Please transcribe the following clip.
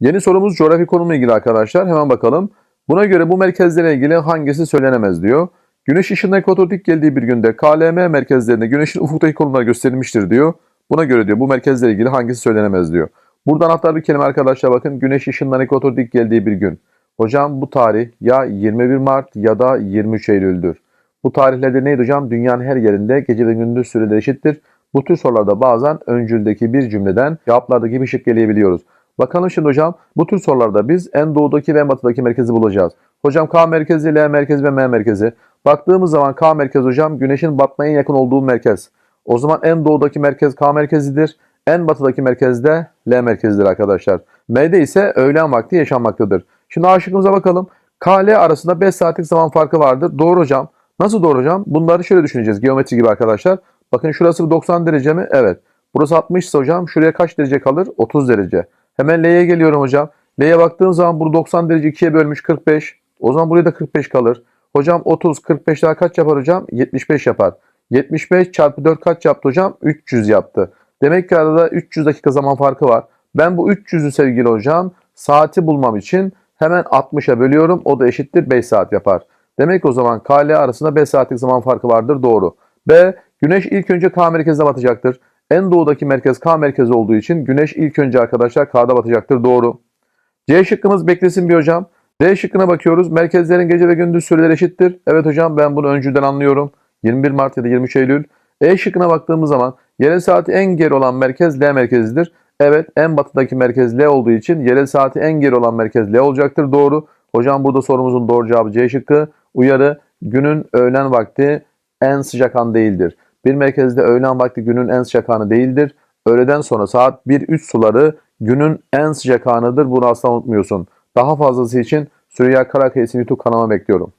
Yeni sorumuz coğrafi konumla ilgili arkadaşlar. Hemen bakalım. Buna göre bu merkezlere ilgili hangisi söylenemez diyor. Güneş ışığına ekvator dik geldiği bir günde KLM merkezlerinde güneşin ufuktaki konumları gösterilmiştir diyor. Buna göre diyor bu merkezle ilgili hangisi söylenemez diyor. Burada anahtar bir kelime arkadaşlar bakın. Güneş ışığından ekvator dik geldiği bir gün. Hocam bu tarih ya 21 Mart ya da 23 Eylül'dür. Bu tarihlerde neydi hocam? Dünyanın her yerinde gece ve gündüz süreleri eşittir. Bu tür sorularda bazen öncüldeki bir cümleden cevaplardaki bir şık gelebiliyoruz. Bakalım şimdi hocam bu tür sorularda biz en doğudaki ve en batıdaki merkezi bulacağız. Hocam K merkezi, L merkezi ve M merkezi. Baktığımız zaman K merkezi hocam güneşin batmaya en yakın olduğu merkez. O zaman en doğudaki merkez K merkezidir. En batıdaki merkez de L merkezidir arkadaşlar. M'de ise öğlen vakti yaşanmaktadır. Şimdi A bakalım. K ile arasında 5 saatlik zaman farkı vardır. Doğru hocam. Nasıl doğru hocam? Bunları şöyle düşüneceğiz. Geometri gibi arkadaşlar. Bakın şurası 90 derece mi? Evet. Burası 60 ise hocam şuraya kaç derece kalır? 30 derece. Hemen L'ye geliyorum hocam. L'ye baktığım zaman bunu 90 derece 2'ye bölmüş 45. O zaman buraya da 45 kalır. Hocam 30, 45 daha kaç yapar hocam? 75 yapar. 75 çarpı 4 kaç yaptı hocam? 300 yaptı. Demek ki arada 300 dakika zaman farkı var. Ben bu 300'ü sevgili hocam saati bulmam için hemen 60'a bölüyorum. O da eşittir 5 saat yapar. Demek o zaman K ile arasında 5 saatlik zaman farkı vardır. Doğru. B. Güneş ilk önce K merkezine batacaktır. En doğudaki merkez K merkezi olduğu için güneş ilk önce arkadaşlar K'da batacaktır. Doğru. C şıkkımız beklesin bir hocam. D şıkkına bakıyoruz. Merkezlerin gece ve gündüz süreleri eşittir. Evet hocam ben bunu öncüden anlıyorum. 21 Mart ya da 23 Eylül. E şıkkına baktığımız zaman yerel saati en geri olan merkez L merkezidir. Evet en batıdaki merkez L olduğu için yerel saati en geri olan merkez L olacaktır. Doğru. Hocam burada sorumuzun doğru cevabı C şıkkı. Uyarı günün öğlen vakti en sıcak an değildir. Bir merkezde öğlen vakti günün en sıcak anı değildir. Öğleden sonra saat 1-3 suları günün en sıcak anıdır. Bunu asla unutmuyorsun. Daha fazlası için Süreyya Karakayas'ın YouTube kanalıma bekliyorum.